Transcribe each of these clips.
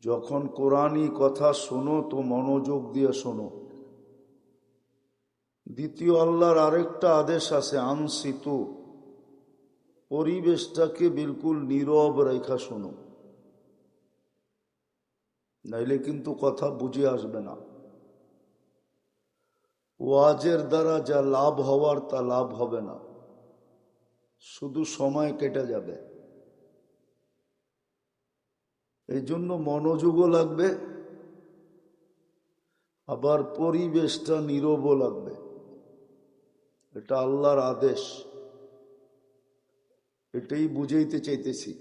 যখন কোরআনই কথা শোনো, তো মনোযোগ দিয়ে শোনো। দ্বিতীয় আল্লাহর আরেকটা আদেশ আছে, আনসিত। পরিবেশটাকে বিলকুল নীরব রেখা শোনো। নাইলে কিন্তু কথা বুঝে আসবে না। ওয়াজের দ্বারা যা লাভ হওয়ার তা লাভ হবে না। শুধু সময় কেটে যাবে। এই জন্য মনোযোগও লাগবে, আবার পরিবেশটা নীরবও লাগবে। এটা আল্লাহর আদেশ। এটাই বুঝাইতে চাইতেছি।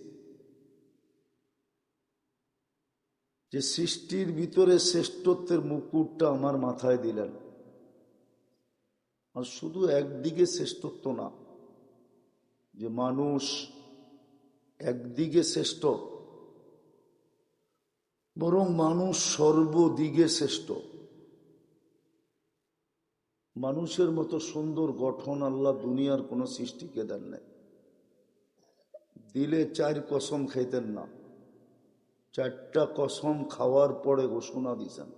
যে সৃষ্টির ভিতরে শ্রেষ্ঠত্বের মুকুটটা আমার মাথায় দিলেন। আর শুধু একদিকে শ্রেষ্ঠত্ব না, যে মানুষ একদিকে শ্রেষ্ঠ বরং মানুষ সর্বদিকে শ্রেষ্ঠ মানুষের মতো সুন্দর গঠন আল্লাহ দুনিয়ার কোনো সৃষ্টিকে দেন নাই দিলে চার কসম খাইতেন না চারটা কসম খাওয়ার পরে ঘোষণা দিছেন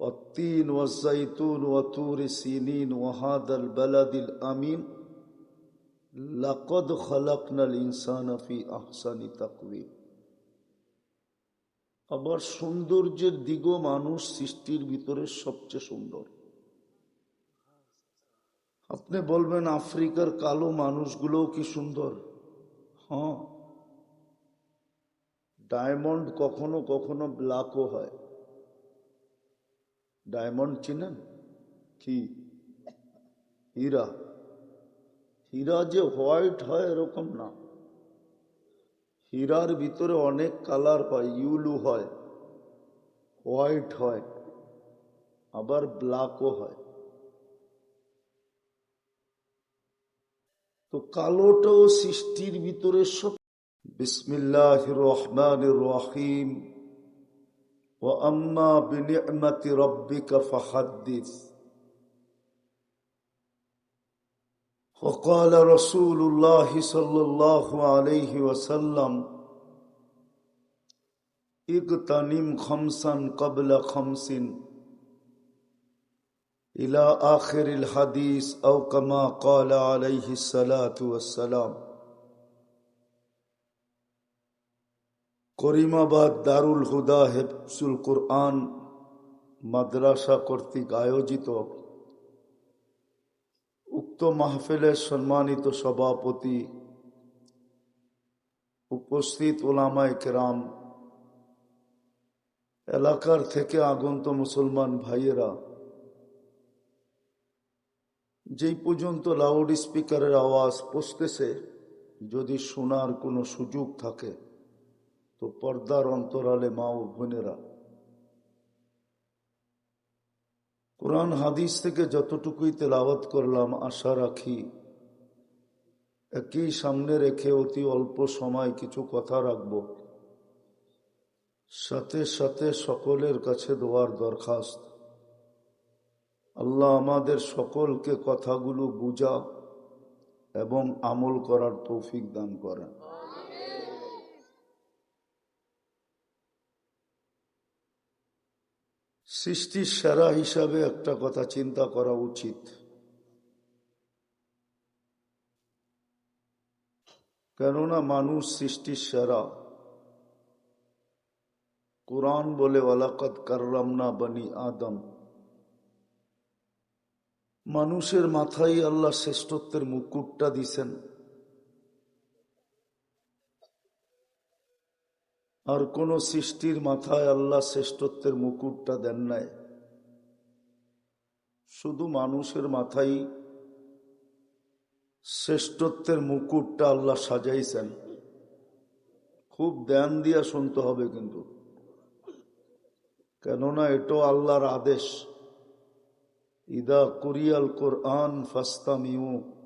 والتين والزيتون وطور سينين وهذا البلد الأمين لقد خلقنا الإنسان في أحسن تقويم আবার সৌন্দর্যের দিগও মানুষ সৃষ্টির ভিতরে সবচেয়ে সুন্দর। আপনি বলবেন আফ্রিকার কালো মানুষগুলোও কি সুন্দর? হ্যাঁ। ডায়মন্ড কখনো কখনো ব্ল্যাকও হয়। ডায়মন্ড চিনেন? কি? হীরা। হীরা যে হোয়াইট হয় এরকম না। হীরার ভিতরে অনেক কালার হয়, ইউলু হয়, হোয়াইট হয়, আবার ব্ল্যাকও হয়। তো কালোটাও সৃষ্টির ভিতরে সব বিসমিল্লাহ রহমান রহিম। ও আম্মা বিনিয়মাতি রব্বিকা ফাহাদ্দিস। وقال رسول الله صلى الله عليه وسلم اغتنم خمسا قبل خمس إلى آخر الحديث أو كما قال عليه الصلاة والسلام করিমাবাদ দারুল হুদা হেফসুল কোরআন মাদ্রাসা কর্তৃক আয়োজিত উক্ত মাহফিলের সম্মানিত সভাপতি উপস্থিত ওলামায় কেরাম, এলাকার থেকে আগন্ত মুসলমান ভাইয়েরা, যেই পর্যন্ত লাউড স্পিকারের আওয়াজ পৌঁছতেছে, যদি শোনার কোনো সুযোগ থাকে, তো পর্দার অন্তরালে মা ও বোনেরা কোরআন হাদিস থেকে যতটুকুই তেলাওয়াত করলাম, আশা রাখি একই সামনে রেখে অতি অল্প সময় কিছু কথা রাখব। সাথে সাথে সকলের কাছে দোয়ার দরখাস্ত। আল্লাহ আমাদের সকলকে কথাগুলো বুঝা এবং আমল করার তৌফিক দান করেন। সৃষ্টির সেরা হিসাবে একটা কথা চিন্তা করা উচিত। কেননা মানুষ সৃষ্টির সেরা। কোরআন বলে ওয়ালাকাত কার্রামনা বনি আদম। মানুষের মাথায় আল্লাহ শ্রেষ্ঠত্বের মুকুটটা দিছেন। আর কোন সৃষ্টির মাথায় আল্লাহ শ্রেষ্ঠত্বের মুকুটটা দেন নাই। শুধু মানুষের মাথায় শ্রেষ্ঠত্বের মুকুটটা আল্লাহ সাজাইছেন। খুব ধ্যান দিয়া শুনতে হবে কিন্তু। কেননা এটাও আল্লাহর আদেশ। ইদা কুরিয়াল কোরআন ফাস্তামিউ।